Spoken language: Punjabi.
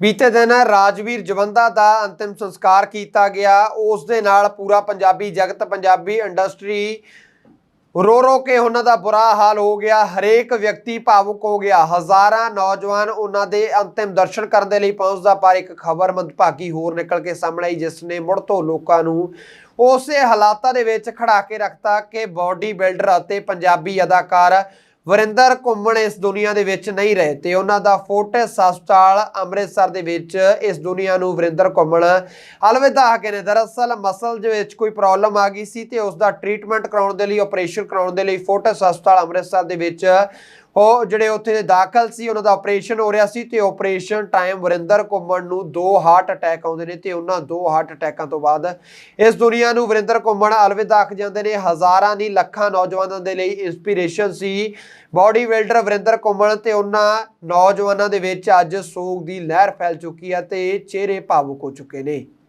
ਬੀਤੇ ਦਿਨ ਰਾਜਵੀਰ ਜਵੰਦਾ ਦਾ ਅੰਤਿਮ ਸੰਸਕਾਰ ਕੀਤਾ ਗਿਆ। ਉਸ ਦੇ ਨਾਲ ਪੂਰਾ ਪੰਜਾਬੀ ਜਗਤ, ਪੰਜਾਬੀ ਇੰਡਸਟਰੀ ਰੋ ਰੋ ਕੇ ਉਹਨਾਂ ਦਾ ਬੁਰਾ ਹਾਲ ਹੋ ਗਿਆ। ਹਰੇਕ ਵਿਅਕਤੀ ਭਾਵੁਕ ਹੋ ਗਿਆ। ਹਜ਼ਾਰਾਂ ਨੌਜਵਾਨ ਉਹਨਾਂ ਦੇ ਅੰਤਿਮ ਦਰਸ਼ਨ ਕਰਨ ਦੇ ਲਈ ਪਹੁੰਚਦਾ, ਪਰ ਇੱਕ ਖਬਰ ਮੰਦਭਾਗੀ ਹੋਰ ਨਿਕਲ ਕੇ ਸਾਹਮਣੇ ਆਈ, ਜਿਸ ਨੇ ਮੁੜ ਤੋਂ ਲੋਕਾਂ ਨੂੰ ਉਸੇ ਹਾਲਾਤਾਂ ਦੇ ਵਿੱਚ ਖੜਾ ਕੇ ਰੱਖਤਾ ਕਿ ਬਾਡੀ ਬਿਲਡਰ ਅਤੇ ਪੰਜਾਬੀ ਅਦਾਕਾਰ ਵਰਿੰਦਰ ਘੁੰਮਣ ਇਸ ਦੁਨੀਆ ਦੇ ਵਿੱਚ ਨਹੀਂ ਰਹੇ ਤੇ ਉਹਨਾਂ ਦਾ ਫੋਰਟਿਸ ਹਸਪਤਾਲ ਅੰਮ੍ਰਿਤਸਰ ਦੇ ਵਿੱਚ ਇਸ ਦੁਨੀਆ ਨੂੰ ਵਰਿੰਦਰ ਘੁੰਮਣ ਅਲਵਿਦਾ ਆਖੇ ਨੇ। ਦਰਅਸਲ ਮਸਲ ਦੇ ਵਿੱਚ ਕੋਈ ਪ੍ਰੋਬਲਮ ਆ ਗਈ ਸੀ ਤੇ ਉਸ ਦਾ ਟ੍ਰੀਟਮੈਂਟ ਕਰਾਉਣ ਦੇ ਲਈ, ਆਪਰੇਸ਼ਨ ਕਰਾਉਣ ਦੇ ਲਈ ਫੋਰਟਿਸ ਹਸਪਤਾਲ ਅੰਮ੍ਰਿਤਸਰ ਦੇ ਵਿੱਚ ਉਹ ਜਿਹੜੇ ਉੱਥੇ ਦਾਖਲ ਸੀ, ਉਹਨਾਂ ਦਾ ਆਪਰੇਸ਼ਨ ਹੋ ਰਿਹਾ ਸੀ ਤੇ ਆਪਰੇਸ਼ਨ ਟਾਈਮ ਵਰਿੰਦਰ ਘੁੰਮਣ ਨੂੰ ਦੋ ਹਾਰਟ ਅਟੈਕ ਆਉਂਦੇ ਨੇ ਤੇ ਉਹਨਾਂ ਦੋ ਹਾਰਟ ਅਟੈਕਾਂ ਤੋਂ ਬਾਅਦ ਇਸ ਦੁਨੀਆ ਨੂੰ ਵਰਿੰਦਰ ਘੁੰਮਣ ਅਲਵਿਦਾ ਆਖ ਜਾਂਦੇ ਨੇ। ਹਜ਼ਾਰਾਂ ਦੀ ਲੱਖਾਂ ਨੌਜਵਾਨਾਂ ਦੇ ਲਈ ਇਨਸਪੀਰੇਸ਼ਨ ਸੀ। ਬਾਡੀ ਬਿਲਡਰ ਵਰਿੰਦਰ ਘੁੰਮਣ ਤੇ ਉਹਨਾਂ ਨੌਜਵਾਨਾਂ ਦੇ ਵਿੱਚ ਅੱਜ ਸੋਗ ਦੀ ਲਹਿਰ ਫੈਲ ਚੁੱਕੀ ਹੈ ਤੇ ਚਿਹਰੇ ਭਾਵੁਕ ਹੋ ਚੁੱਕੇ ਨੇ।